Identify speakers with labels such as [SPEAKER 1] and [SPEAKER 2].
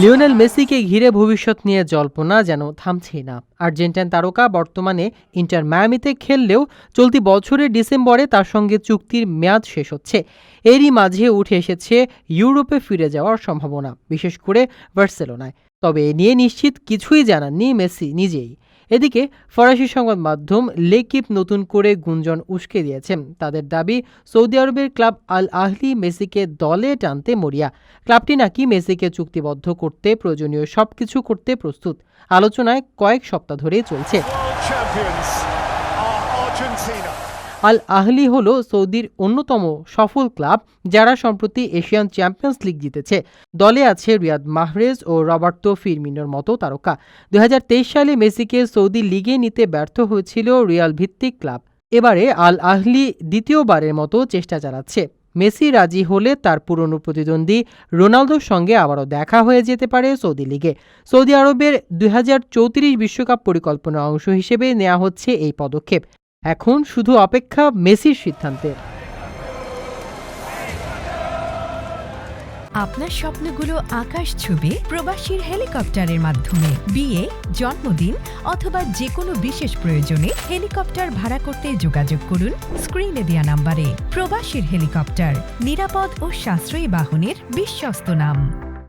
[SPEAKER 1] Lionel মেসিকে ঘিরে ভবিষ্যৎ নিয়ে জল্পনা যেন থামছেই না। আর্জেন্টাইন তারকা বর্তমানে ইন্টার মায়ামিতে খেললেও চলতি বছরের ডিসেম্বরে তার সঙ্গে চুক্তির মেয়াদ শেষ হচ্ছে। এরই মাঝে উঠে এসেছে ইউরোপে ফিরে যাওয়ার সম্ভাবনা, বিশেষ করে বার্সেলোনায়। তবে এ নিয়ে নিশ্চিত কিছুই জানাননি মেসি নিজেই। এদিকে ফরাসি সংবাদ মাধ্যম লেকিপ নতুন করে গুঞ্জন উস্কে দিয়েছেন তাদের দাবি, সৌদি আরবের ক্লাব আল আহলি মেসিকে দলে টানতে মরিয়া। ক্লাবটি নাকি মেসিকে চুক্তিবদ্ধ করতে, প্রয়োজনীয় সব কিছু করতে প্রস্তুত। আলোচনায় কয়েক সপ্তাহ ধরে চলছে। আল আহলি হল সৌদির অন্যতম সফল ক্লাব যারা সম্প্রতি এশিয়ান চ্যাম্পিয়ন্স লিগ জিতেছে। দলে আছে রিয়াদ মাহরেজ ও রবার্তো ফিরমিনোর মতো তারকা। দুই সালে মেসিকে সৌদি লিগে নিতে ব্যর্থ হয়েছিল রিয়াল ভিত্তিক ক্লাব। এবারে আল আহলি দ্বিতীয়বারের মতো চেষ্টা চালাচ্ছে। মেসি রাজি হলে তার পুরনো প্রতিদ্বন্দ্বী রোনালদোর সঙ্গে আবারও দেখা হয়ে যেতে পারে সৌদি লিগে। সৌদি আরবের দুই বিশ্বকাপ পরিকল্পনার অংশ হিসেবে নেওয়া হচ্ছে এই পদক্ষেপ। এখন শুধু অপেক্ষা মেসির সিদ্ধান্তের।
[SPEAKER 2] আপনার স্বপ্নগুলো আকাশ ছুবে প্রবাসীর হেলিকপ্টারের মাধ্যমে। বিয়ে, জন্মদিন অথবা যে কোনো বিশেষ প্রয়োজনে হেলিকপ্টার ভাড়া করতে যোগাযোগ করুন স্ক্রিনে দেওয়া নাম্বারে। প্রবাসীর হেলিকপ্টার, নিরাপদ ও সাশ্রয়ী বাহনের বিশ্বস্ত নাম।